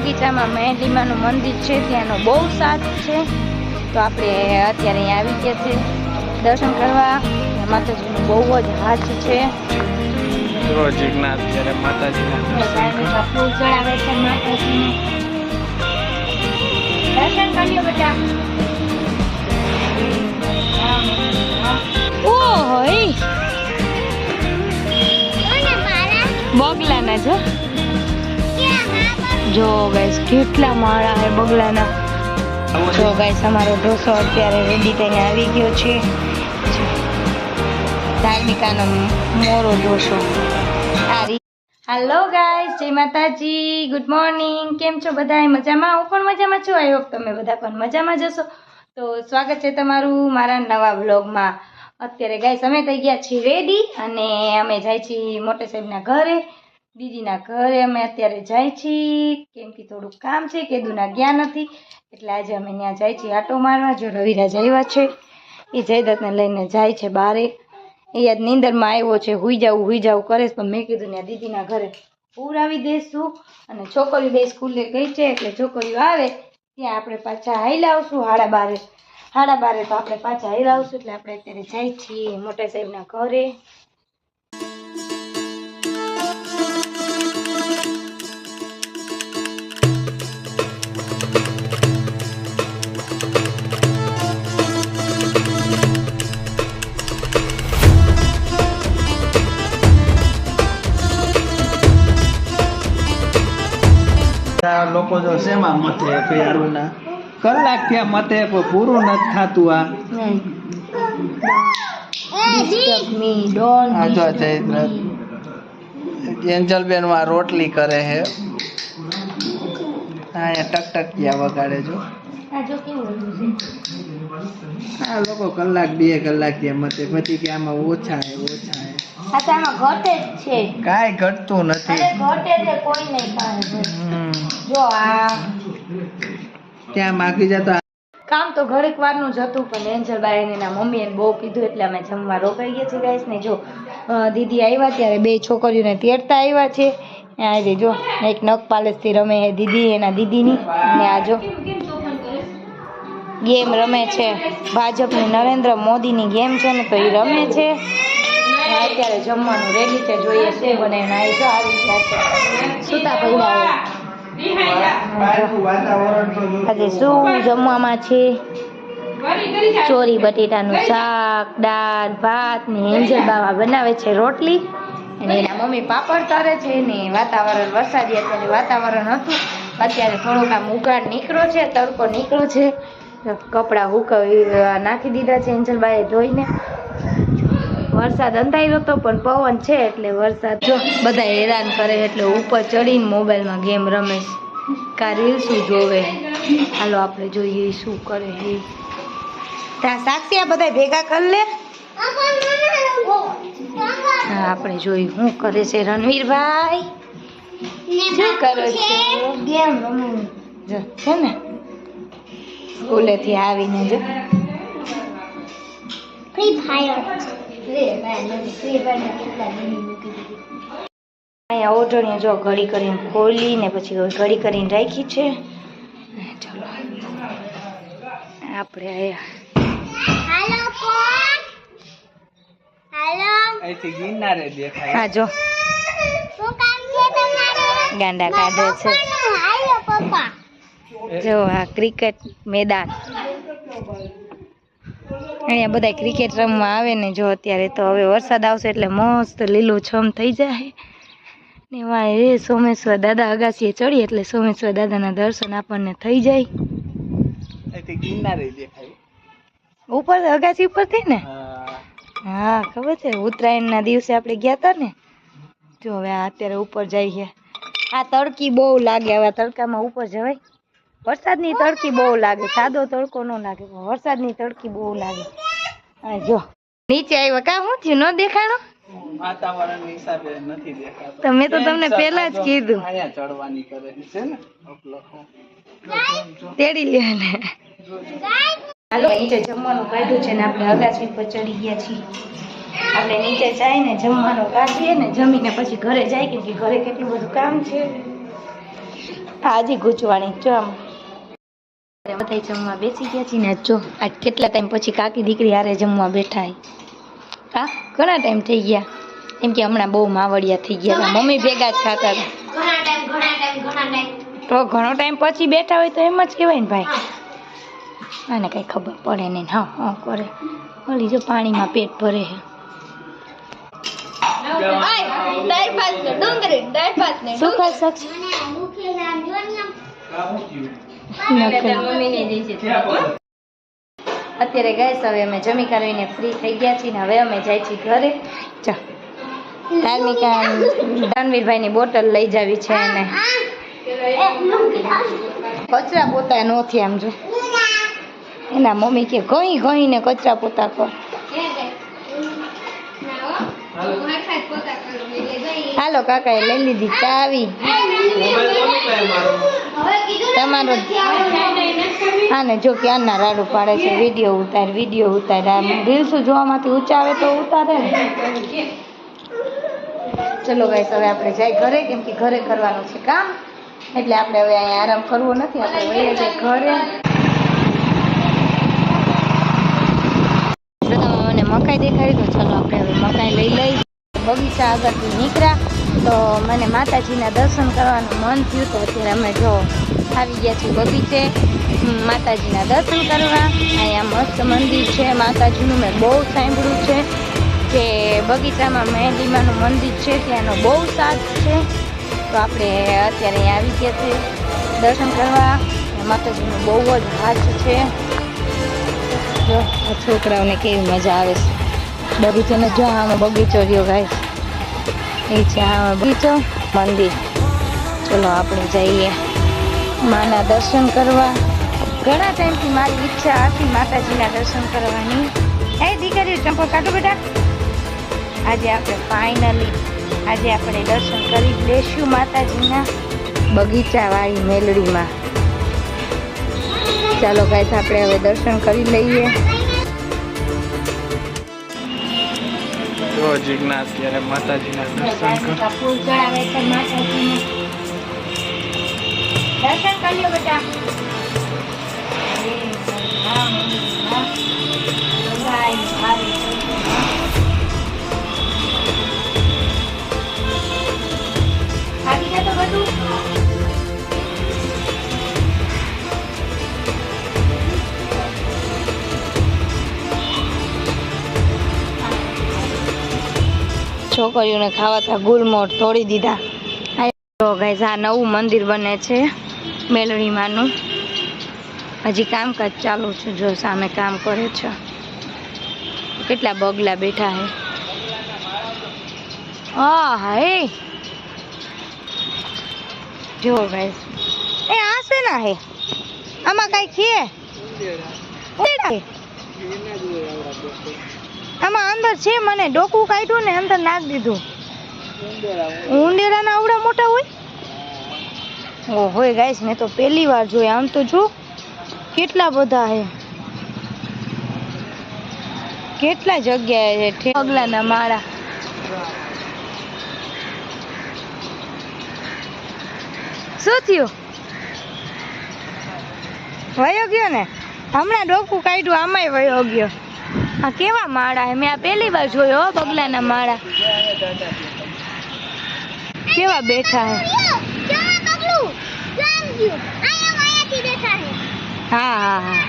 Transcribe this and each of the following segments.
બગીચામાં મહેલીમાનું મંદિર છે ત્યાંનો બહુ સાથ છે. તો આપણે અત્યારે અહીંયા આવી ગયા છે દર્શન કરવા. માતાજીનું બહુ જ હાથ છે. રોજીકના અત્યારે માતાજીના દર્શન ચડાવે છે માતાજીને. દર્શન કર્યો બેટા. ઓહોય બગલાના જો જો ગાઈસ કેટલા માળા હે બગલાના. જો ગાઈસ અમારો ઢોસો અત્યારે રેડી થઈને આવી ગયો છે. ધાર્મિકાનો મોરો ઢોસો. હાલો ગાઈસ જય માતાજી ગુડ મોર્નિંગ કેમ છો બધા મજામાં? હું પણ મજામાં છું. આઈ હોપ તમે બધા પણ મજામાં જશો તો સ્વાગત છે તમારું મારા નવા બ્લોગમાં અત્યારે ગાઈસ અમે થઈ ગયા છીએ રેડી અને અમે જાય છીએ મોટે સાહેબના ઘરે. દીદીના ઘરે અમે અત્યારે જાય છીએ. કેમ કે થોડુંક કામ છે, કેદુના ગયા નથી. એટલે આજે અમે ત્યાં જાય છીએ આટો મારવા, જો રવિરાજ આવ્યા છે. એ જયદત્તને લઈને જાય છે બારે. એ યાદ નીંદરમાં આવ્યો છે, હુઈ જાવું હુઈ જાવું કરે પણ મેં કીધું ત્યાં દીદીના ઘરે પૂરાવી દઈશું અને છોકરીઓ બે સ્કૂલે ગઈ છે, એટલે છોકરીઓ આવે. ત્યાં આપણે પાછા હાઈલા આવશું, હાડા બારે. હાડા બારે તો આપણે પાછા હાઈલા લાવશું એટલે આપણે અત્યારે જાય છીએ મોટા સાહેબના ઘરે. લોકો જો શેમાં મથે પેરુના કલાક ત્યાં મથે પણ પૂરું નથી થતું આ. me, જો માં રોટલી કરે છે અહીંયા ટકટકિયા વગાડે જો. આ લોકો કલાક બે કલાક ત્યાં મતે પછી કે આમાં ઓછા હે ઓછા હે. આમાં ઘટે જ છે. કાંઈ ઘટતું નથી. ઘટે છે કોઈ નહીં. જો આ ત્યાં માગી જતા કામ તો ઘડીક વારનું જ હતું પણ એન્જલબાઈ અને એના મમ્મીએ બહુ કીધું એટલે અમે જમવા રોકાઈ ગયા છીએ ગાઈસ ને. જો દીદી આવ્યા ત્યારે બે છોકરીઓને તેડતા આવ્યા છે. આજે જો એક નખ પાલેસથી રમે છે દીદી એના દીદીની. અને આ જો ગેમ રમે છે. ભાજપની નરેન્દ્ર મોદીની ગેમ છે ને તો એ રમે છે. અત્યારે જમવાનું રેડી છે જોઈએ છે બને નાઈ આવી જાય સુતા પડ્યા આજે શું જમવામાં છે? ચોરી, બટેટાનું શાક, દાળ, ભાત ને એન્જલ બાવા બનાવે છે રોટલી. અને એના મમ્મી પાપડ તરે છે ને વાતાવરણ વરસાદી અત્યારે વાતાવરણ હતું. અત્યારે થોડોક આમ ઉઘાડ નીકળ્યો છે, તડકો નીકળ્યો છે. કપડાં હુકવી નાખી દીધા છે એન્જલબાએ ધોઈને. વરસાદ અંધાયો હતો પણ પવન છે એટલે વરસાદ જો બધા હેરાન કરે એટલે ઉપર ચડીને મોબાઈલમાં ગેમ રમે કા રીલ શું જોવે. હાલો આપણે જોઈએ શું કરે એ. ત્યાં સાક્ષી આ બધા ભેગા કરી લે. હા, આપણે જોઈ શું કરે છે રણવીરભાઈ. શું કરો છો? ગેમ જો, છે ને? સ્કૂલેથી આવીને જો. અહીંયા ઓઢણીઓ જો ઘડી કરીને ખોલી ને પછી ઘડી કરીને રાખી છે. ચલો. આપણે દેખાય. હા જો. ગાંડા કાઢે છે. જો આ ક્રિકેટ મેદાન. અહીંયા બધા ક્રિકેટ રમવા આવે ને જો અત્યારે તો હવે વરસાદ આવશે એટલે મસ્ત લીલુંછમ થઈ જાય. ને એમાં એ સોમેશ્વર દાદા અગાસીએ ચડી એટલે સોમેશ્વર દાદાના દર્શન આપણને થઈ જાય. ઉપર અગાસી ઉપર થઈ ને? હા. ખબર છે. ઉત્તરાયણના દિવસે આપણે ગયા હતા ને? જો હવે આ અત્યારે ઉપર જઈએ આ તડકી બહુ લાગે હવે તડકામાં ઉપર જવાય. વરસાદની તડકી બહુ લાગે સાદો તડકો ન લાગે પણ વરસાદની તડકી બહુ લાગે. જો. નીચે આવ્યા કા? હું થયું? ન દેખાણો? વાતાવરણ હિસાબે નથી દેખાતું. તો મેં તો તમને પહેલા જ કીધું. અહીંયા ચડવાની કરે છે ને તેડી લે ને હાલો નીચે જમવાનું કાઢ્યું છે ને આપણે અગાસી પર ચડી ગયા છીએ. આપણે નીચે જાય ને જમવાનું કાઢીએ ને જમીને પછી ઘરે જાય કેમ કે ઘરે કેટલું બધું કામ છે. હાજી ગુજવાણી જો આમ બધા જમવા બેસી ગયા છીએ ને જો આજ કેટલા ટાઈમ પછી કાકી દીકરી હારે જમવા બેઠા હા ઘણા ટાઈમ થઈ ગયા. એમ કે હમણાં બહુ માવડિયા થઈ ગયા મમ્મી ભેગા જ ખાતા હતા. તો ઘણો ટાઈમ પછી બેઠા હોય તો એમ જ કહેવાય ને ભાઈ. આને કઈ ખબર પડે નહીં. હા હા કરે. ઓલી જો પાણીમાં પેટ ભરે છે. શું ખાઈ શકશે અત્યારે ગેસ હવે અમે જમી કાઢીને ફ્રી થઈ ગયા છીએ ને હવે અમે જાય છીએ ઘરે. ચા ધાર્મિકા રણવીરભાઈની બોટલ લઈ જાવી છે અને કચરા પોતા નથી આમ જો. એના મમ્મી કે ઘણી ઘણીને કચરા પોતા કર. હાલો કાકાએ લઈ લીધી ચાવી. તમારો આને જો ક્યારના રાડું પાડે છે, વીડિયો ઉતાર વીડિયો ઉતાર. આમ રીલ્સ જોવામાંથી ઉચાવે તો ઉતારે ને. ચલો ગાઈસ હવે આપણે જાય ઘરે, કેમ કે ઘરે કરવાનું છે કામ. એટલે આપણે હવે અહીંયા આરામ કરવો નથી, આપણે વહીએ જાય ઘરે. પ્રથમ મને મકાઈ દેખાડી તો ચલો આપણે હવે મકાઈ લઈ લઈ બગીચા આગળથી નીકળ્યા. તો મને માતાજીના દર્શન કરવાનું મન થયું તો અત્યારે અમે જો આવી ગયા છીએ બગીચે. માતાજીના દર્શન કરવા. અહીંયા મસ્ત મંદિર છે. માતાજીનું મેં બહુ સાંભળ્યું છે કે બગીચામાં મહેંદીમાનું મંદિર છે, ત્યાંનો બહુ સાથ છે. તો આપણે અત્યારે અહીંયા આવી ગયા છીએ દર્શન કરવા. માતાજીનું બહુ જ હાથ છે. જો છોકરાઓને કેવી મજા આવે છે. બગીચાને જો આમાં બગીચો રહ્યો ગાય એ છે આમાં બગીચો, મંદિર. ચલો આપણે જઈએ. માના દર્શન કરવા. ઘણા ટાઈમથી મારી ઈચ્છા હતી માતાજીના દર્શન કરવાની. એ દીકરી, ચંપલ કાઢો બેટા. આજે આપણે ફાઇનલી આજે આપણે દર્શન કરી લેશું માતાજીના બગીચાવાળી મેલડીમાં. ચાલો ગાય આપણે હવે દર્શન કરી લઈએ. જો જિજ્ઞાસ ત્યારે માતાજીના દર્શન કર. દર્શન કર્યો બેટા. છોકરીઓને ખાવાતા ગુલમોટ તોડી દીધા. તો ગાઈઝ આ નવું મંદિર બને છે મેલડીમાંનું. હજી કામકાજ ચાલુ છે જો સામે કામ કરે છે. કેટલા બગલા બેઠા હે. હા હે. જો ગાઈઝ એ આ છે ના હે? આમાં કઈ છે? આમાં અંદર છે મને ડોકું કાઢ્યું ને અંદર નાખી દીધું. ઉંદેડાના આવડા મોટા હોય? ઓહો ગાઈસ, મેં તો પહેલી વાર જોયા આમ તો જો, કેટલા બધા હે. કેટલા જગ્યાએ છે પગલાના માળા. શું થયું? વયો ગયો ને? હમણાં ડોકું કાઢ્યું, આમાંય વયો ગયો. આ કેવા માળા? હે મેં આ પહેલી વાર જોયો હો બગલાના માળા. કેવા બેઠા હે? હા હા હા.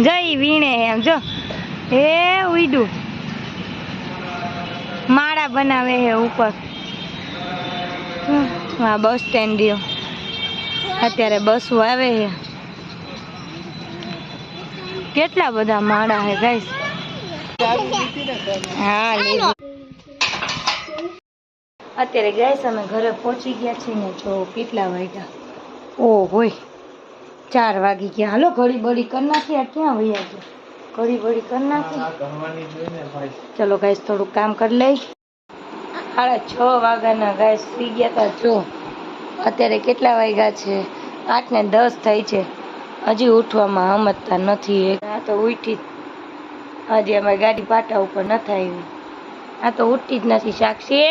જઈ વીણે એમ જો. એ ઉડું માળા બનાવે હે ઉપર. હા, બસ સ્ટેન્ડ રહ્યો અત્યારે બસો આવે છે કેટલા બધા માળા હે, ગાઈસ? હા અત્યારે ગાઈસ અમે ઘરે પહોંચી ગયા છીએ ને જો કેટલા વાગ્યા? ઓ હોય ચાર વાગી ગયા. હાલો ઘડી બળી કરી નાખી. આ ક્યાં વૈયા ગયા ઘડી બળી કરી નાખી. ચલો ગાઈસ થોડુંક કામ કરી લઈ. સાડા છ વાગ્યાના ગાઈસ સુઈ ગયા તા. જો અત્યારે કેટલા વાગ્યા છે? આઠ ને દસ થઈ છે. હજી ઉઠવામાં હમજતા નથી. આ તો ઉઠી જ હજી અમારી ગાડી પાટા ઉપર નથી આવી આ તો ઉઠતી જ નથી, સાક્ષી.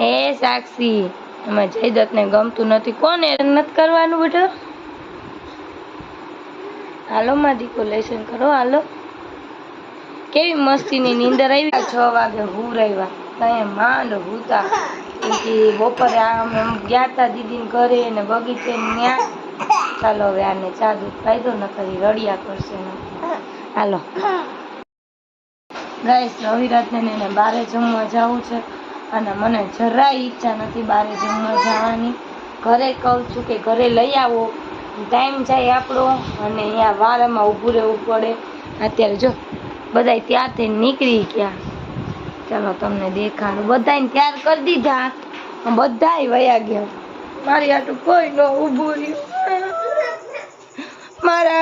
એ સાક્ષી, એમાં જયદત્તને ગમતું નથી. કોને નથી કરવાનું બેટા હાલો, માં દીકો લેસન કરો, હાલો. કેવી મસ્તીની નીંદર આવી. છ વાગે હું રહ્યા કઈ માંડ હુતા. બપોરે આમ એમ ગયા તા દીદીને ઘરે ને બગીચે ને ત્યાં ચાલો હવે આને ચા દૂધ પાઈ ન કરી, રડિયા કરશે હાલો. ગાઈસ રવિરાજને એને બારે જમવા જવું છે અને મને જરાય ઈચ્છા નથી બારે જમવા જવાની. ઘરે કહું છું કે ઘરે લઈ આવો. ટાઈમ જાય આપણો અને અહીંયા વારામાં ઊભું રહેવું પડે. અત્યારે જો, બધાય ત્યાંથી નીકળી ગયા. ચાલો તમને દેખાડું. બધાને તૈયાર કરી દીધા. બધાય વયા ગયા. મારી આટું કોઈ ન ઊભું રહ્યું.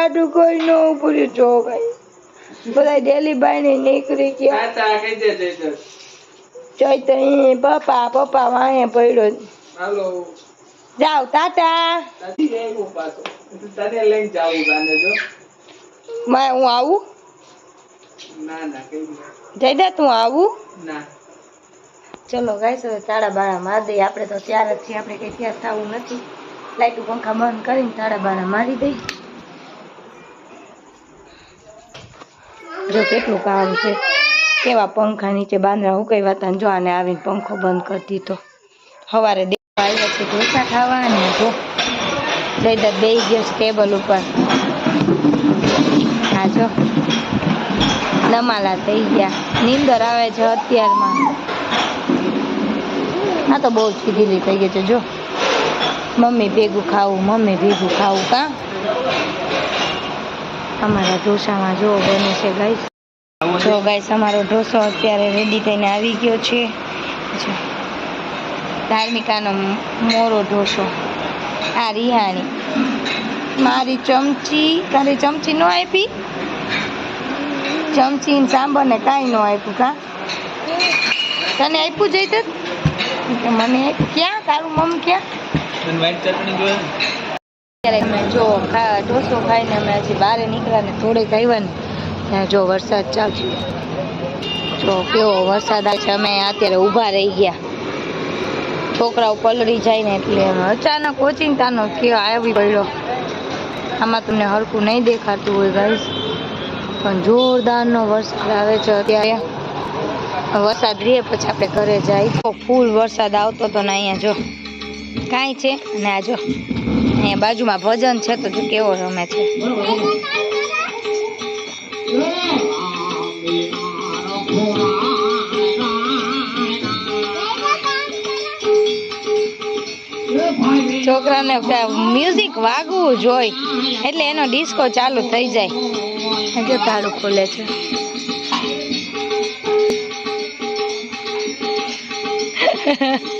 મારા કોઈ ન ઊભું જો ભાઈ. બધા ડેલી બાઈને નીકળી ગયા. જોઈ તો પપ્પા પપ્પા વાંહે પડ્યો. હાલો. આવ્યું પાછો. તને લઈને જાવું ગાને જો. મારે હું આવું? ના ના કઈ દે તું આવું? ના. ચલો ગાઈસ હવે તાળા બાળા મારી દઈએ. આપણે તો ત્યાર જ છીએ આપણે કંઈ ત્યાં થવું નથી. લાઈટ પંખા બંધ કરીને તાળા બાળા મારી દઈ જો કેટલું કામ છે. કેવા પંખા નીચે બાંદરા હતા જો આને આવીને પંખો બંધ કરી દીધો. સવારે દેવા આવ્યા છે ઢોસા ખાવા અને જો દઈદા બે ગયો ટેબલ ઉપર. હા, જો. નમાલા થઈ ગયા. નીંદર આવે છે અત્યારમાં. આ તો બહુ જ કીધેલી થઈ ગઈ છે. જો. મમ્મી ભેગું ખાવું, મમ્મી ભેગું ખાવું, કા? અમારા ઢોસામાં જો બને છે ગાઈસ જો ગાઈસ અમારો ઢોસો અત્યારે રેડી થઈને આવી ગયો છે. ધાર્મિકાનો મોરો ઢોસો. આ રિહાણી મારી ચમચી, તારી ચમચી નો આપી? ચમચી સાંભળને કાંઈ ન આપ્યું કા? તને આપ્યું જઈ તો મને ક્યાં? તારું મમ ક્યાં? ચટણી ને? અમે જો ઢોસો ખાઈને અમે હજી બહાર નીકળ્યા ને થોડેક આવ્યા ને જો વરસાદ ચાલુ જો કેવો વરસાદ આવે છે, અમે અત્યારે ઊભા રહી ગયા. છોકરાઓ પલળી જાય ને એટલે અચાનક ઓચિંતાનો કે આવી પડ્યો. આમાં તમને હરકું નહીં દેખાતું હોય ગાઈસ પણ જોરદારનો વરસાદ આવે છે અત્યારે. વરસાદ રહે પછી આપણે ઘરે જાય ફૂલ વરસાદ આવતો તો ને અહીંયા જો. કાંઈ છે? ને આ જો. અહીંયા બાજુમાં ભજન છે તો જો કેવો રમે છે. છોકરાને મ્યુઝિક વાગવું જોઈ એટલે એનો ડિસ્કો ચાલુ થઈ જાય. જો તાળું ખોલે છે. કેવા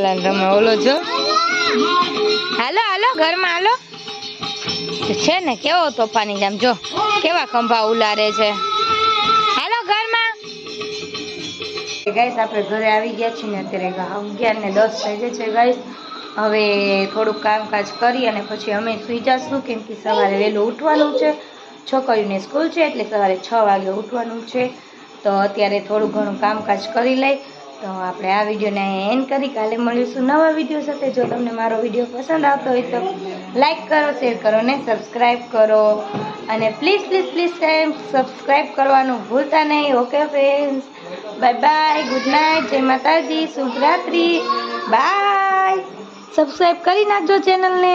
ઓલા તમે ઓલો જો. હાલો હાલો, ઘરમાં હાલો. છે ને, કેવો તોફાની જામ જો, કેવા ખંભા ઉલારે છે. હાલો, ઘરમાં. ગાઈસ આપણે ઘરે આવી ગયા છીએ ને, અત્યારે અગિયાર ને દસ થઈ ગયા છે ગાઈસ હવે થોડુંક કામકાજ કરી અને પછી અમે સુઈ જશું, કેમ કે સવારે વહેલું ઉઠવાનું છે. છોકરીઓને સ્કૂલ છે, એટલે સવારે છ વાગે ઉઠવાનું છે. તો અત્યારે થોડું ઘણું કામકાજ કરી લઈ. તો આપણે આ વિડીયોને એન્ડ કરી. કાલે મળીશું નવા વીડિયો સાથે. જો તમને મારો વીડિયો પસંદ આવતો હોય તો લાઈક કરો શેર કરો ને સબસ્ક્રાઈબ કરો. અને પ્લીઝ પ્લીઝ પ્લીઝ સબસ્ક્રાઈબ કરવાનું ભૂલતા નહીં. Okay friends bye bye good night જય માતાજી. શુભરાત્રી બાય સબસ્ક્રાઈબ કરી નાખજો ચેનલને